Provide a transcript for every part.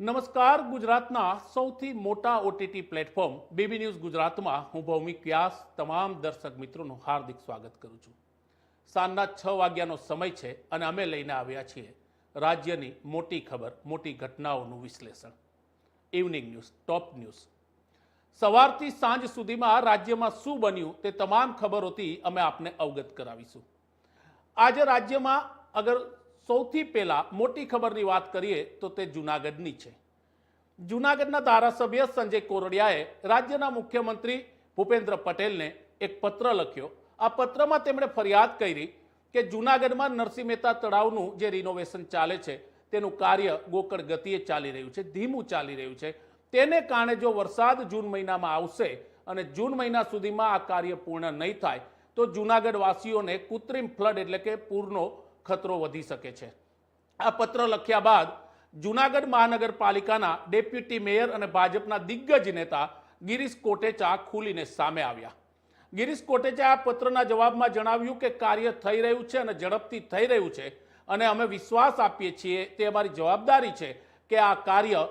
નમસ્કાર, ગુજરાતના સૌથી મોટા ઓટીટી પ્લેટફોર્મ બીબી ન્યૂઝ ગુજરાતમાં હું ભૌમિક વ્યાસ, તમામ દર્શક મિત્રોનું હાર્દિક સ્વાગત કરું છું. સાંજના છ વાગ્યાનો સમય છે અને અમે લઈને આવ્યા છીએ રાજ્યની મોટી ખબર, મોટી ઘટનાઓનું વિશ્લેષણ. ઇવનિંગ ન્યૂઝ ટોપ ન્યૂઝ સવારથી સાંજ સુધીમાં રાજ્યમાં શું બન્યું તે તમામ ખબરોથી અમે આપને અવગત કરાવીશું. આજે રાજ્યમાં અગર સૌથી પહેલાં મોટી ખબરની વાત કરીએ તો તે જૂનાગઢની છે. જૂનાગઢના ધારાસભ્ય સંજય કોરડિયાએ રાજ્યના મુખ્યમંત્રી ભૂપેન્દ્ર પટેલને એક પત્ર લખ્યો. આ પત્રમાં તેમણે ફરિયાદ કરી કે જૂનાગઢમાં નરસિંહ મહેતા તળાવનું જે રિનોવેશન ચાલે છે, તેનું કાર્ય ગોકળ ગતિએ ચાલી રહ્યું છે, ધીમું ચાલી રહ્યું છે. તેને કારણે જો વરસાદ જૂન મહિનામાં આવશે અને જૂન મહિના સુધીમાં આ કાર્ય પૂર્ણ નહીં થાય, તો જૂનાગઢવાસીઓને કૃત્રિમ ફ્લડ એટલે કે પૂરનો ખતરો વધી શકે છે. આ પત્ર લખ્યા બાદ જૂનાગઢ મહાનગરપાલિકાના ડેપ્યુટી મેયર અને ભાજપના દિગ્ગજ નેતા ગિરીશ કોટેચા ખુલીને સામે આવ્યા. ગિરીશ કોટેચા આ પત્રના જવાબમાં જણાવ્યું કે કાર્ય થઈ રહ્યું છે અને ઝડપથી થઈ રહ્યું છે અને અમે વિશ્વાસ આપીએ છીએ તે અમારી જવાબદારી છે કે આ કાર્ય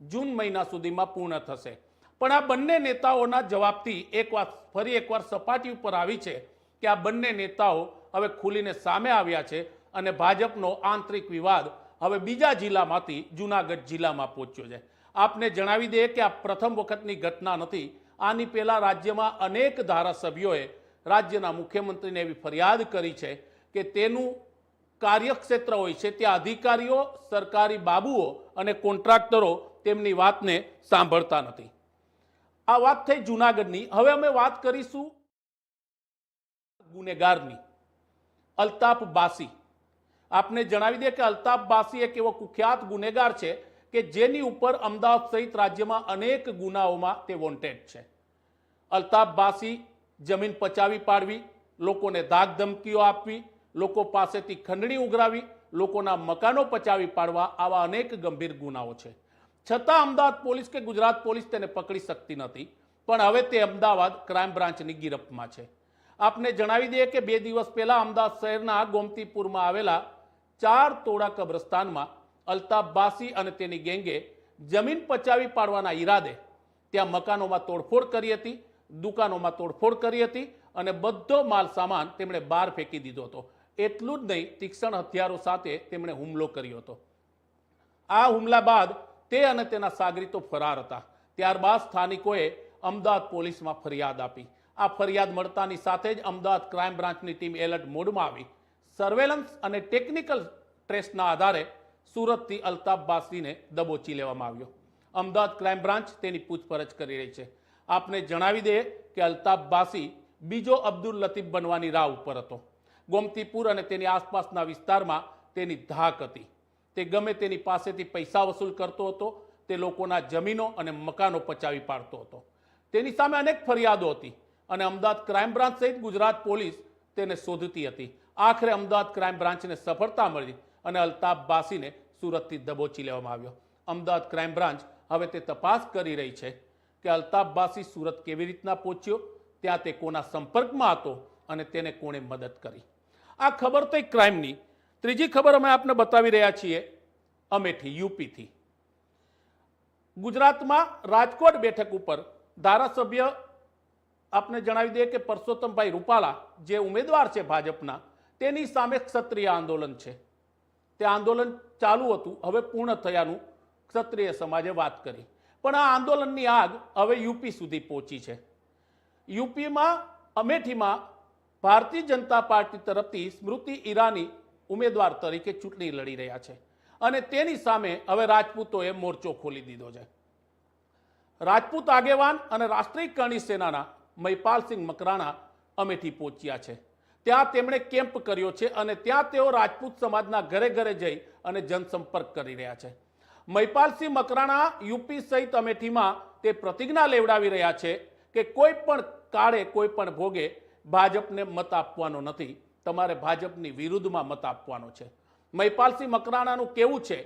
જૂન મહિના સુધીમાં પૂર્ણ થશે. પણ આ બંને નેતાઓના જવાબથી એક વાત ફરી એકવાર સપાટી ઉપર આવી છે કે આ બંને નેતાઓ હવે ખુલીને સામે આવ્યા છે અને ભાજપનો આંતરિક વિવાદ હવે બીજા જિલ્લામાંથી જૂનાગઢ જિલ્લામાં પહોંચ્યો છે. આપને જણાવી દઈએ કે આ પ્રથમ વખતની ઘટના નથી. આની પહેલાં રાજ્યમાં અનેક ધારાસભ્યોએ રાજ્યના મુખ્યમંત્રીને એવી ફરિયાદ કરી છે કે તેનું કાર્યક્ષેત્ર હોય છે, ત્યાં અધિકારીઓ, સરકારી બાબુઓ અને કોન્ટ્રાક્ટરો તેમની વાતને સાંભળતા નથી. આ વાત થઈ જૂનાગઢની. હવે અમે વાત કરીશું ગુનેગારની. અલ્તાફ બાસી. આપને જણાવી દે કે અલ્તાફ બાસી એક એવો કુખ્યાત ગુનેગાર છે કે જેની ઉપર અમદાવાદ સહિત રાજ્યમાં અનેક ગુનાઓમાં તે વોન્ટેડ છે. અલ્તાફ બાસી જમીન પચાવી પાડવી, લોકોને ધાક ધમકીઓ આપવી, લોકો પાસેથી ખંડણી ઉઘરાવી, લોકોના મકાનો પચાવી પાડવા આવા અનેક ગંભીર ગુનાઓ છે. છતાં અમદાવાદ પોલીસ કે ગુજરાત પોલીસ તેને પકડી શકતી નથી, પણ હવે તે અમદાવાદ ક્રાઇમ બ્રાન્ચની ગિરફ્તમાં છે. આપને જણાવી દઈએ કે બે દિવસ પહેલા અમદાવાદ શહેરના ગોમતીપુરમાં આવેલા ચાર તોડા કબ્રસ્તાનમાં અલ્તાફ બાસી અને તેની ગેંગે જમીન પચાવી પાડવાના ઈરાદે ત્યાં મકાનોમાં તોડફોડ કરી હતી, દુકાનોમાં તોડફોડ કરી હતી અને બધો માલ સામાન તેમણે બહાર ફેંકી દીધો હતો. એટલું જ નહીં, તીક્ષ્ણ હથિયારો સાથે તેમણે હુમલો કર્યો હતો. આ હુમલા બાદ તે અને તેના સાગરીતો ફરાર હતા. ત્યારબાદ સ્થાનિકોએ અમદાવાદ પોલીસમાં ફરિયાદ આપી. આ ફરિયાદ મળતાની સાથે જ અમદાવાદ ક્રાઇમ બ્રાન્ચની ટીમ એલર્ટ મોડમાં આવી. સર્વેલન્સ અને ટેકનિકલ ટ્રેસના આધારે સુરતથી અલ્તાફ બાસીને દબોચી લેવામાં આવ્યો. અમદાવાદ ક્રાઇમ બ્રાન્ચ તેની પૂછપરછ કરી રહી છે. આપને જણાવી દઈએ કે અલ્તાફ બાસી બીજો અબ્દુલ લતીફ બનવાની રાહ ઉપર હતો. ગોમતીપુર અને તેની આસપાસના વિસ્તારમાં તેની ધાક હતી. તે ગમે તેની પાસેથી પૈસા વસૂલ કરતો હતો, તે લોકોના જમીનો અને મકાનો પચાવી પાડતો હતો. તેની સામે અનેક ફરિયાદો હતી. અને અમદાવાદ ક્રાઇમ બ્રાન્ચ સહિત ગુજરાત પોલીસ તેને શોધતી હતી. આખરે અમદાવાદ ક્રાઇમ બ્રાન્ચને સફળતા મળી અને અલ્તાફ બાસીને સુરતથી દબોચી લેવામાં આવ્યો. અમદાવાદ ક્રાઇમ બ્રાન્ચ હવે તે તપાસ કરી રહી છે કે અલ્તાફ બાસી સુરત કેવી રીતના પહોંચ્યો, ત્યાં તે કોના સંપર્કમાં હતો અને તેને કોણે મદદ કરી. આ ખબર તો એક ક્રાઇમની. ત્રીજી ખબર અમે આપને બતાવી રહ્યા છીએ. અમેઠી યુપીથી. ગુજરાતમાં રાજકોટ બેઠક ઉપર ધારાસભ્ય આપને જણાવી દઈએ કે પરસોત્તમભાઈ રૂપાલા જે ઉમેદવાર છે ભાજપના, તેની સામે ક્ષત્રિય આંદોલન છે. તે આંદોલન ચાલુ હતું, હવે પૂર્ણ થયાનું ક્ષત્રિય સમાજે વાત કરી. પણ આ આંદોલનની આગ હવે યુપી સુધી પહોંચી છે. યુપીમાં, અમેઠીમાં ભારતીય જનતા પાર્ટી તરફથી સ્મૃતિ ઈરાની ઉમેદવાર તરીકે ચૂંટણી લડી રહ્યા છે. અને તેની સામે હવે રાજપૂતોએ મોરચો ખોલી દીધો છે. રાજપૂત આગેવાન અને રાષ્ટ્રીય કરણી સેનાના મહિપાલસિંહ મકરાણા અમેઠી પહોંચ્યા છે. ત્યાં તેમણે કેમ્પ કર્યો છે અને ત્યાં તેઓ રાજપૂત સમાજના ઘરે ઘરે જઈ અને જનસંપર્ક કરી રહ્યા છે. મહિપાલસિંહ મકરાણા યુપી સહિત અમેઠીમાં તે પ્રતિજ્ઞા લેવડાવી રહ્યા છે કે કોઈ પણ કાળે, કોઈ પણ ભોગે ભાજપને મત આપવાનો નથી. તમારે ભાજપની વિરુદ્ધમાં મત આપવાનો છે. મહિપાલસિંહ મકરાણાનું કેવું છે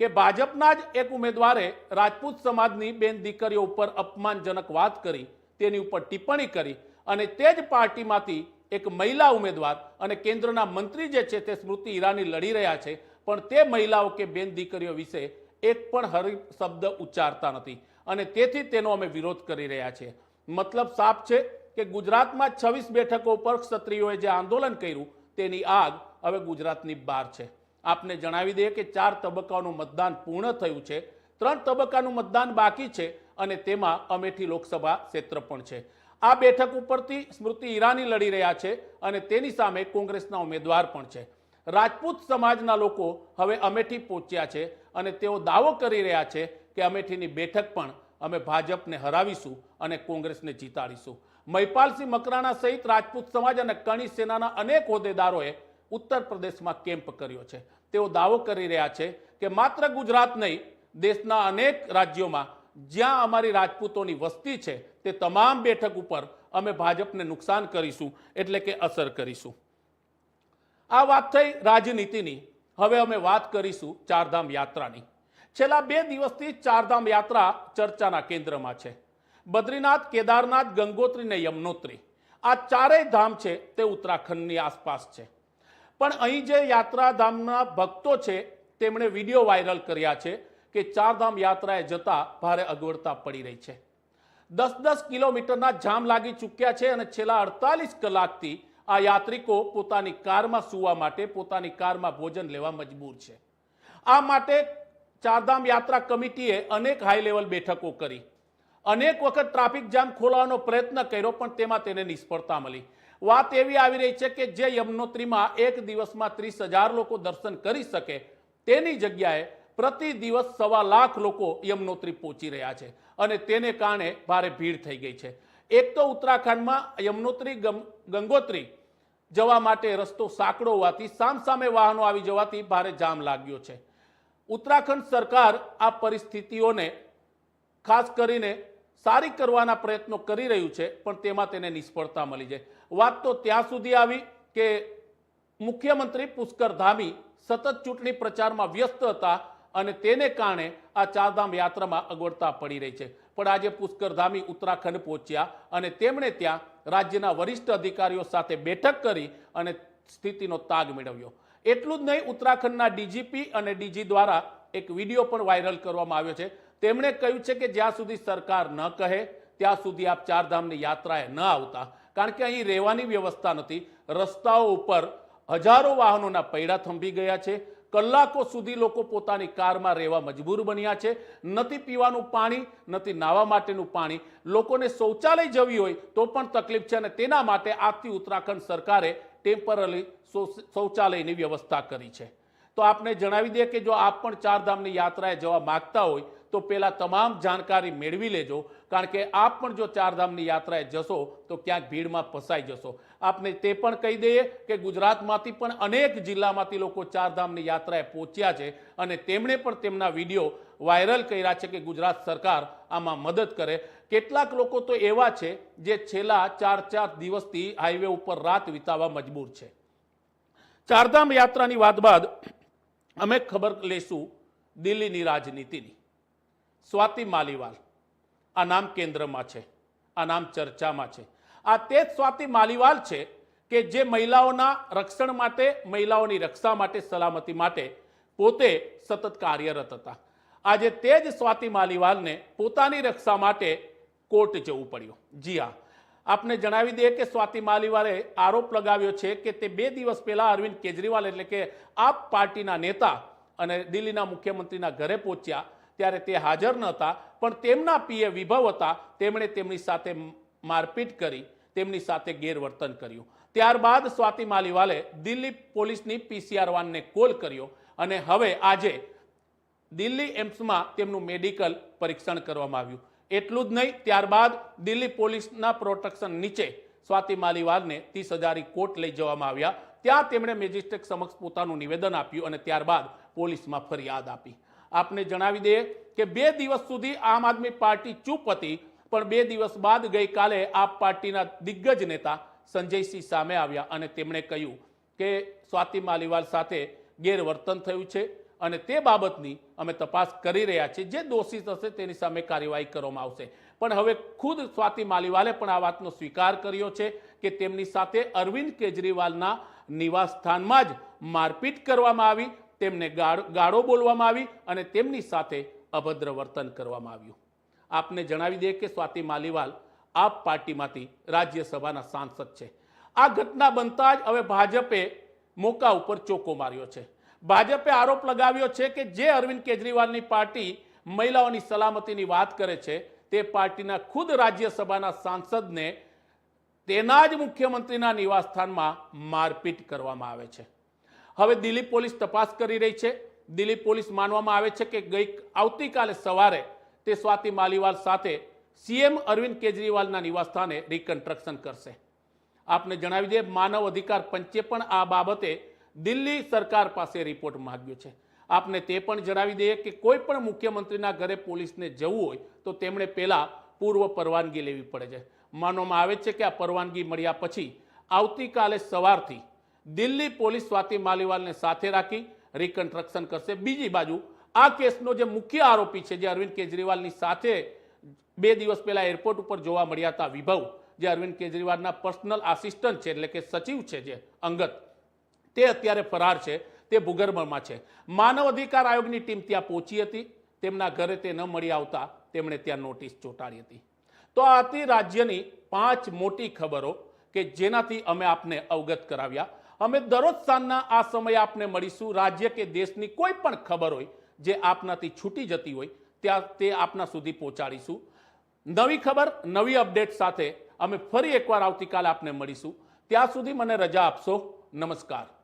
કે ભાજપના જ એક ઉમેદવારે રાજપૂત સમાજની બેન દીકરીઓ ઉપર અપમાનજનક વાત કરી તેની ઉપર ટિપ્પણી કરી અને તે જ પાર્ટીમાંથી એક મહિલા ઉમેદવાર અને કેન્દ્રના મંત્રી જે છે તે સ્મૃતિ ઈરાની લડી રહ્યા છે. પણ તે મહિલાઓ કે બેન દીકરીઓ વિશે એક પણ હરીફ શબ્દ ઉચ્ચારતા નથી અને તેથી તેનો અમે વિરોધ કરી રહ્યા છીએ. મતલબ સાફ છે કે ગુજરાતમાં છવ્વીસ બેઠકો પર ક્ષત્રિયોએ જે આંદોલન કર્યું તેની આગ હવે ગુજરાતની બહાર છે. આપને જણાવી દઈએ કે ચાર તબક્કાનું મતદાન પૂર્ણ થયું છે. ત્રણ તબક્કાનું મતદાન બાકી છે. અને તેમાં અમેઠી લોકસભા ક્ષેત્ર પણ છે. આ બેઠક ઉપરથી સ્મૃતિ ઈરાની લડી રહ્યા છે અને તેની સામે કોંગ્રેસના ઉમેદવાર પણ છે. રાજપૂત સમાજના લોકો હવે અમેઠી પહોંચ્યા છે અને તેઓ દાવો કરી રહ્યા છે કે અમેઠીની બેઠક પણ અમે ભાજપને હરાવીશું અને કોંગ્રેસને જીતાડીશું. મહિપાલસિંહ મકરાણા સહિત રાજપૂત સમાજ અને કણી સેનાના અનેક હોદ્દેદારોએ ઉત્તર પ્રદેશમાં કેમ્પ કર્યો છે. તેઓ દાવો કરી રહ્યા છે કે માત્ર ગુજરાત નહીં, દેશના અનેક રાજ્યોમાં જ્યાં અમારી રાજપૂતોની વસ્તી છે, તે તમામ બેઠક ઉપર અમે ભાજપને નુકસાન કરીશું, એટલે કે અસર કરીશું. આ વાત થઈ રાજનીતિની. હવે અમે વાત કરીશું ચારધામ યાત્રાની. છેલ્લા બે દિવસથી ચારધામ યાત્રા ચર્ચાના કેન્દ્રમાં છે. બદ્રીનાથ, કેદારનાથ, ગંગોત્રી ને યમનોત્રી. આ ચારેય ધામ છે, તે ઉત્તરાખંડની આસપાસ છે. પણ અહીં જે યાત્રાધામના ભક્તો છે, તેમણે વીડિયો વાયરલ કર્યા છે કે ચારધામ યાત્રાએ જતા ભારે અગવડતા પડી રહી છે. દસ દસ કિલોમીટરના જામ લાગી ચૂક્યા છે અને છેલ્લા અડતાલીસ કલાકથી આ યાત્રિકો પોતાની કારમાં સૂવા માટે, પોતાની કારમાં ભોજન લેવા મજબૂર છે. આ માટે ચારધામ યાત્રા કમિટીએ અનેક હાઈ લેવલ બેઠકો કરી. અનેક વખત ટ્રાફિક જામ ખોલવાનો પ્રયત્ન કર્યો, પણ તેમાં તેને નિષ્ફળતા મળી. વાત એવી આવી રહી છે કે જે યમનોત્રીમાં એક દિવસમાં ત્રીસ લોકો દર્શન કરી શકે, તેની જગ્યાએ પ્રતિ દિવસ સવા લાખ લોકો યમનોત્રી પહોંચી રહ્યા છે અને તેને કારણે ભારે ભીડ થઈ ગઈ છે. એક તો ઉત્તરાખંડમાં યમનોત્રી ગંગોત્રી જવા માટે રસ્તો સાંકડો હોવાથી સામસામે વાહનો આવી જવાથી ભારે જામ લાગ્યો છે. ઉત્તરાખંડ સરકાર આ પરિસ્થિતિઓને ખાસ કરીને સારી કરવાના પ્રયત્નો કરી રહ્યું છે, પણ તેમાં તેને નિષ્ફળતા મળી છે. વાત તો ત્યાં સુધી આવી કે મુખ્યમંત્રી પુષ્કર ધામી સતત ચૂંટણી પ્રચારમાં વ્યસ્ત હતા. અને તેને કારણે આ ચારધામ યાત્રામાં અગવડતા પડી રહી છે. પણ આજે પુષ્કરધામી ઉત્તરાખંડ પહોંચ્યા અને તેમણે ત્યાં રાજ્યના વરિષ્ઠ અધિકારીઓ સાથે બેઠક કરી અને સ્થિતિનો તાગ મેળવ્યો. એટલું જ નહીં, ઉત્તરાખંડના ડીજીપી અને ડીજી દ્વારા એક વીડિયો પણ વાયરલ કરવામાં આવ્યો છે. તેમણે કહ્યું છે કે જ્યાં સુધી સરકાર ન કહે, ત્યાં સુધી આપ ચારધામની યાત્રાએ ન આવતા. કારણ કે અહીં રહેવાની વ્યવસ્થા નથી. રસ્તાઓ ઉપર હજારો વાહનોના પૈડા થંભી ગયા છે. કલાકો સુધી લોકો પોતાની કારમાં રહેવા મજબૂર બન્યા છે. નથી પીવાનું પાણી, નથી નાવા માટેનું પાણી. લોકોને શૌચાલય જવી હોય તો પણ તકલીફ છે અને તેના માટે આજથી ઉત્તરાખંડ સરકારે ટેમ્પરરી શૌચાલયની વ્યવસ્થા કરી છે. તો આપને જણાવી દઈએ કે જો આપ પણ ચારધામની યાત્રાએ જવા માગતા હોય તો પહેલાં તમામ જાણકારી મેળવી લેજો, કારણ કે આપ પણ જો ચારધામની યાત્રાએ જશો, તો ક્યાંક ભીડમાં ફસાઈ જશો. આપને તે પણ કહી દઈએ કે ગુજરાતમાંથી પણ અનેક જિલ્લામાંથી લોકો ચારધામની યાત્રાએ પહોંચ્યા છે અને તેમણે પણ તેમના વીડિયો વાયરલ કર્યા છે કે ગુજરાત સરકાર આમાં મદદ કરે. કેટલાક લોકો તો એવા છે જે છેલ્લા ચાર ચાર દિવસથી હાઈવે ઉપર રાત વિતાવવા મજબૂર છે. ચારધામ યાત્રાની વાત બાદ અમે ખબર લેશું દિલ્હીની રાજનીતિની. સ્વાતિ માલીવાલ. આ નામ કેન્દ્રમાં છે. આ નામ ચર્ચામાં છે. આ તે જ સ્વાતિ માલીવાલ છે કે જે મહિલાઓના રક્ષણ માટે, મહિલાઓની રક્ષા માટે, સલામતી માટે પોતે સતત કાર્યરત હતા. આજે તે જ સ્વાતિ માલીવાલને પોતાની રક્ષા માટે કોર્ટ જવું પડ્યું. જી હા. આપને જણાવી દઈએ કે સ્વાતિ માલીવાલે આરોપ લગાવ્યો છે કે તે બે દિવસ પહેલા અરવિંદ કેજરીવાલ એટલે કે આપ પાર્ટીના નેતા અને દિલ્હીના મુખ્યમંત્રીના ઘરે પહોંચ્યા ત્યારે તે હાજર ન હતા પણ તેમના પીએ વિભવ હતા. તેમણે તેમની સાથે મારપીટ કરી, તેમની સાથે ગેરવર્તન કર્યું. ત્યારબાદ સ્વાતિ માલીવાલે દિલ્હી પોલીસની પીસીઆર વાનને કોલ કર્યો અને હવે આજે દિલ્હી એમ્સમાં તેમનું મેડિકલ પરીક્ષણ કરવામાં આવ્યું. એટલું જ નહીં, ત્યારબાદ દિલ્હી પોલીસના પ્રોટેક્શન નીચે સ્વાતિ માલીવાલને ત્રીસ હજારી કોર્ટ લઈ જવામાં આવ્યા. ત્યાં તેમણે મેજિસ્ટ્રેટ સમક્ષ પોતાનું નિવેદન આપ્યું અને ત્યારબાદ પોલીસમાં ફરિયાદ આપી. આપને જણાવી દઈએ કે બે દિવસ સુધી આમ આદમી પાર્ટી ચૂપ હતી, પણ બે દિવસ બાદ ગઈકાલે આપ પાર્ટીના દિગ્ગજ નેતા સંજયસિંહ સામે આવ્યા અને તેમણે કહ્યું કે સ્વાતિ માલીવાલ સાથે ગેરવર્તન થયું છે અને તે બાબતની અમે તપાસ કરી રહ્યા છીએ. જે દોષિત હશે તેની સામે કાર્યવાહી કરવામાં આવશે. પણ હવે ખુદ સ્વાતિ માલીવાલે પણ આ વાતનો સ્વીકાર કર્યો છે કે તેમની સાથે અરવિંદ કેજરીવાલના નિવાસસ્થાનમાં જ મારપીટ કરવામાં આવી. તેમને ગાળો બોલવામાં આવી અને તેમની સાથે અભદ્ર વર્તન કરવામાં આવ્યું. આપને જણાવી દઈએ કે સ્વાતિ માલીવાલ આપ પાર્ટીમાંથી રાજ્યસભાના સાંસદ છે. આ ઘટના બનતા જ હવે ભાજપે મોકા ઉપર ચોકો માર્યો છે. ભાજપે આરોપ લગાવ્યો છે કે જે અરવિંદ કેજરીવાલની પાર્ટી મહિલાઓની સલામતીની વાત કરે છે, તે પાર્ટીના ખુદ રાજ્યસભાના સાંસદને તેના જ મુખ્યમંત્રીના નિવાસસ્થાનમાં મારપીટ કરવામાં આવે છે. હવે દિલ્હી પોલીસ તપાસ કરી રહી છે. દિલ્હી પોલીસ માનવામાં આવે છે કે ગઈ આવતીકાલે સવારે તે સ્વાતિ માલીવાલ સાથે સીએમ અરવિંદ કેજરીવાલના નિવાસસ્થાને રિકન્સ્ટ્રક્શન કરશે. આપને જણાવી દઈએ, માનવ અધિકાર પંચે પણ આ બાબતે દિલ્હી સરકાર પાસે રિપોર્ટ માંગ્યો છે. આપને તે પણ જણાવી દઈએ કે કોઈ પણ મુખ્યમંત્રીના ઘરે પોલીસને જવું હોય તો તેમણે પહેલાં પૂર્વ પરવાનગી લેવી પડે છે. માનવામાં આવે છે કે આ પરવાનગી મળ્યા પછી આવતીકાલે સવારથી દિલ્હી પોલીસ સ્વાતિ માલીવાલને સાથે રાખી રિકન્સ્ટ્રક્શન કરશે. બીજી બાજુ, આ કેસનો જે મુખ્ય આરોપી છે, જે અરવિંદ કેજરીવાલની સાથે બે દિવસ પહેલા એરપોર્ટ ઉપર જોવા મળ્યા હતા વિભવ, જે અરવિંદ કેજરીવાલના પર્સનલ આસિસ્ટન્ટ છે, એટલે કે સચિવ છે, જે અંગત, તે અત્યારે ફરાર છે, તે ભૂગર્ભમાં છે. માનવ અધિકાર આયોગની ટીમ ત્યાં પહોંચી હતી, તેમના ઘરે તે ન મળી આવતા તેમણે ત્યાં નોટિસ ચોંટાડી હતી. તો આ હતી રાજ્યની પાંચ મોટી ખબરો કે જેનાથી અમે આપને અવગત કરાવ્યા. અમે દરરોજ સાંજના આ સમયે આપને મળીશું. રાજ્ય કે દેશની કોઈ પણ ખબર હોય, જે આપનાથી છૂટી જતી હોય, ત્યાં તે આપના સુધી પહોંચાડીશું. નવી ખબર, નવી અપડેટ સાથે અમે ફરી એકવાર આવતીકાલે આપને મળીશું. ત્યાં સુધી મને રજા આપશો. નમસ્કાર.